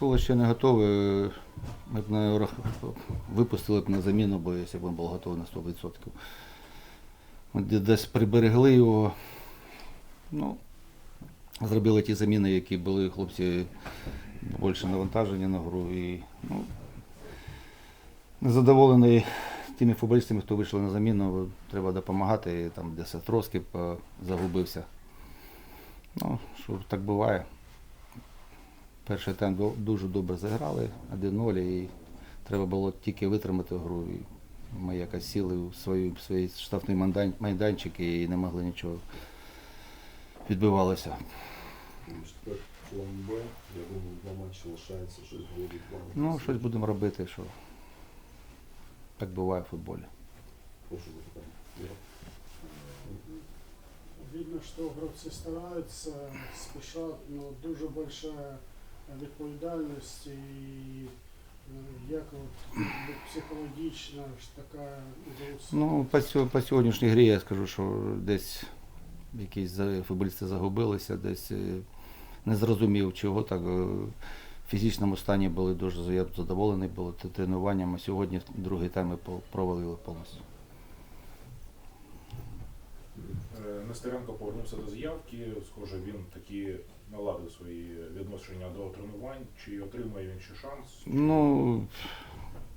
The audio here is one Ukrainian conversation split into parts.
Школа ще не готова. Ми б не рах- випустили б на заміну, бо якщо б він був готовий на 100%. Ми десь приберегли його. Ну, зробили ті заміни, які були хлопці більше навантажені на гру. І, ну, незадоволений тими футболістами, хто вийшли на заміну, треба допомагати. Там десь Троскіп е, загубився. Ну, що так буває. Перший тайм дуже добре заграли, 1-0, і треба було тільки витримати гру. І ми якось сіли у свої, свої штрафні майдан- майданчики і не могли нічого відбивалося. Тепер план Б, я думаю, два матчі лишається, щось буде план. Ну, щось будемо робити, що так буває в футболі. Прошу запитання. Іра. Видно, что игроки стараются, спешат, но дуже большая відповідальність і е, як от ну, психологічна ж така. Ну, по, по сьогоднішній грі я скажу, що десь якісь за- футболісти загубилися, десь е, не зрозумів, чого так. е, В фізичному стані були дуже я задоволений був т- тренуванням, сьогодні другий тайм ми по- провалили повністю. Е, Нестеренко повернувся до заявки. Схоже, він таки наладив свої відношення до тренувань. Чи отримає він ще шанс? Ну,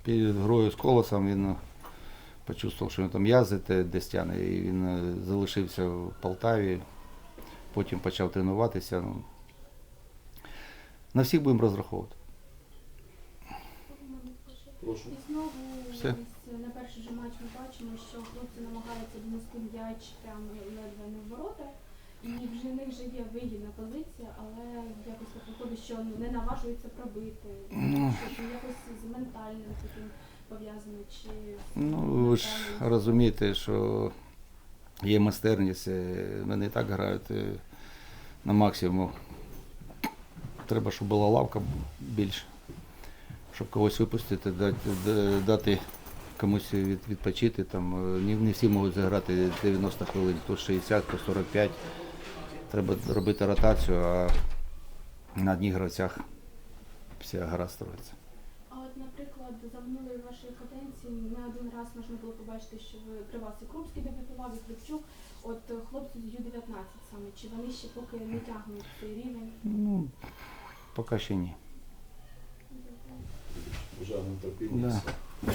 перед грою з колосом він е, почувствував, що він там м'язи те десь тяне, і він е, залишився в Полтаві, потім почав тренуватися. Ну, на всіх будемо розраховувати. Прошу. І знову Все. ось на перший же матч ми бачимо, що хлопці намагаються донести м'яч прямо ледве не в ворота. І вже в них вже є вигідна позиція, але якось так виходить, що не наважуються пробити. Ну. Що якось з ментальним таким пов'язано чи Ну, ви ж розумієте, що є майстерність, е, вони і так грають е, на максимум. Треба, щоб була лавка більше, щоб когось випустити, дати, комусь від, відпочити. Там, е, не, не всі можуть заграти 90 хвилин, то 60, то 45. Треба робити ротацію, а на одних гравцях вся гра строїться. А от, наприклад, за минулої вашої каденції не один раз можна було побачити, що ви при вас і Крупський дебютував, і Клепчук. От е, хлопці з Ю-19 саме, чи вони ще поки не тягнуть цей рівень? Ну, поки ще ні. Бажаємо терпіння. Да.